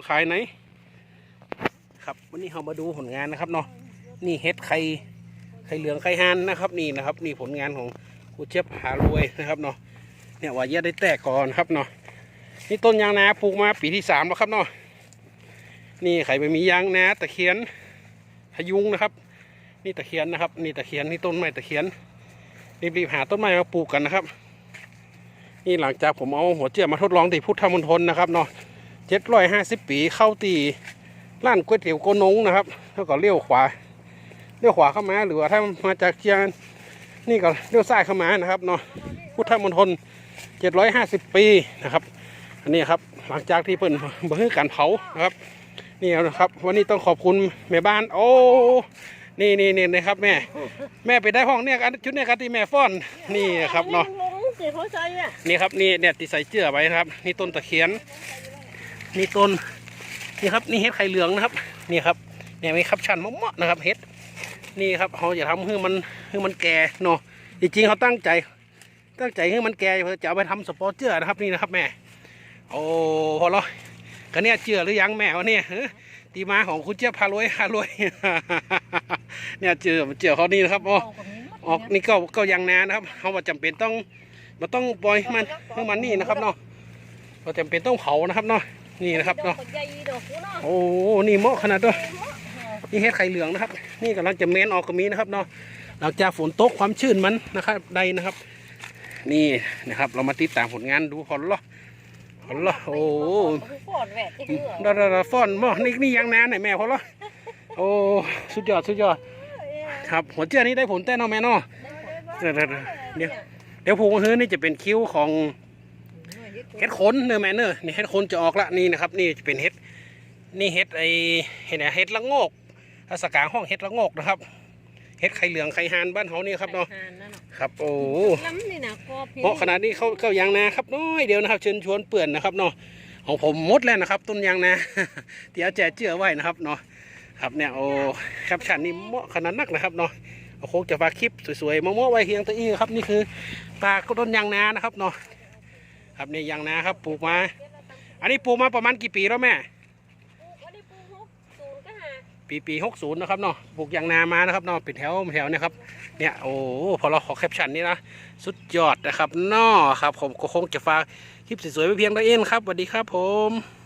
มาขายไหน ครับวันนี้เรามาดูผลงานนะครับเนาะนี่เฮ็ดไข่ไข่เหลืองไข่ฮานนะครับนี่นะครับนี่ผลงานของครูเจี๊ยบหารวยนะครับเนาะเนี่ยว่าเยอะได้แตกก่อนครับเนาะนี่ต้นยางนาปลูกมาปีที่สามแล้วครับเนาะนี่ไข่ใบมียางนาตะเคียนพยุงนะครับ นี่ตะเคียนนะครับ นี่ตะเคียนนี่ต้นไม้ตะเคียนรีบๆหาต้นไม้มาปลูกกันนะครับ นี่หลังจากผมเอาหัวเจี๊ยบมาทดลองที่พุทธมณฑลนะครับเนาะ เจ็ดร้อยห้าสิบปีเข้าตีร้านก๋วยเตี๋ยวโกนงนะครับ แล้วก็เลี้ยวขวาเลี้ยวขวาเข้ามา หรือว่าถ้ามาจากเชียงนี่ก็เลี้ยวซ้ายเข้ามานะครับเนาะพุทธมณฑลเจ็ดร้อยห้าสิบปีนะครับ อันนี้ครับหลังจากที่เพิ่นบังคับการเผานะครับ นี่นะครับ วันนี้ต้องขอบคุณแม่บ้าน โอ้นี่นี่นี่นะครับแม่ แม่ไปได้ห้องเนี่ยกันชุดเนี่ยกันที่แม่ฟ้อนนี่ครับเนาะลงเสียเขาใจอะนี่ครับนี่เนี่ยติดใส่เจือไว้นะครับ นี่ต้นตะเคียน นี่ต้นนี่ครับนี่เห็ดไข่เหลืองนะครับนี่ครับเนี่ยมีคับชันมะม่วนะครับเห็ดนี่ครับเขาจะทำให้มันให้มันแก่เนาะจริงๆเขาตั้งใจ ตั้งใจให้มันแก่เพื่อจะเอาไปทำสปอร์ตเจือนะครับนี่นะครับแม่โอ้พอแล้วกันเนี่ยเจือหรือยังแม่วะเนี่ยเฮ้ยตีมาของคุณเจี๊ยบพารวยพารวยเนี่ยเจือเจือเขานี่นะครับอ๋อออกนี่ก็ก็ยังนานะครับเขาว่าจำเป็นต้องเราต้องปล่อยให้มันให้มันนี่นะครับเนาะเราจำเป็นต้องเผานะครับเนาะ นี่นะครับเนาะใหญ่ดอกเนาะโอ้นี่เหมาะขนาดด้วยนี่เห็ดไข่เหลืองนะครับ นี่กำลังจะเม้นออกก็มีนะครับเนาะหลังจากฝนตกความชื้นมันนะครับใดนะครับ นี่นะครับ เรามาติดตามผลงานดูพอละพอละโอ้ฟอดแหวกที่เหือดาดาดาฟ้อนหม้อนี่นี่ยังนาไหนแม่พอละโอ้สุดยอดสุดยอด ครับหัวเจือนี้ได้ผลแต้เนอแม่เนาะเดี๋ยวเดี๋ยวเดี๋ยวเดี๋ยวผูกมือนี่จะเป็นคิ้วของ เห็ดขนเนื้อแม่เนื้อนี่เห็ดขนจะออกละนี่นะครับนี่จะเป็นเห็ดนี่เห็ดไอเห็ดอะไรเห็ดละโงกภาษากลางห้องเห็ดละโงกนะครับเห็ดไข่เหลืองไข่หานบ้านเฮานี่ครับเนาะครับโอ้ล้ำนี่นะคอพี่เพราะขนาดนี้เขาเข้ายางนาครับน้อยเดียวนะครับเชิญชวนเปื่อนนะครับเนาะของผมหมดแล้วนะครับต้นยางนาเดี๋ยวแจกเจือไว้นะครับเนาะครับเนี่ยโอ้แคปชั่นนี่เหมาะขนาดนักนะครับเนาะเอาโคกจะฝากคลิปสวยๆมะม่วงไว้เฮียงตะอี้ครับนี่คือปลาต้นยางนานะครับเนาะ ครับนี่ยางนาครับปลูกมา อันนี้ปลูกมาประมาณกี่ปีแล้วแม่วันนี้ปูฮกศูนย์ก็หาปีปีหกศูนย์นะครับเนาะปลูกยางนามานะครับเนาะเป็นแถวแถวเนี่ยครับเนี่ยโอ้พอเราขอแคปชั่นนี้นะสุดยอดนะครับเนาะครับผมก็คงจะฝากคลิปสวยๆไว้เพียงเท่านี้ครับสวัสดีครับผม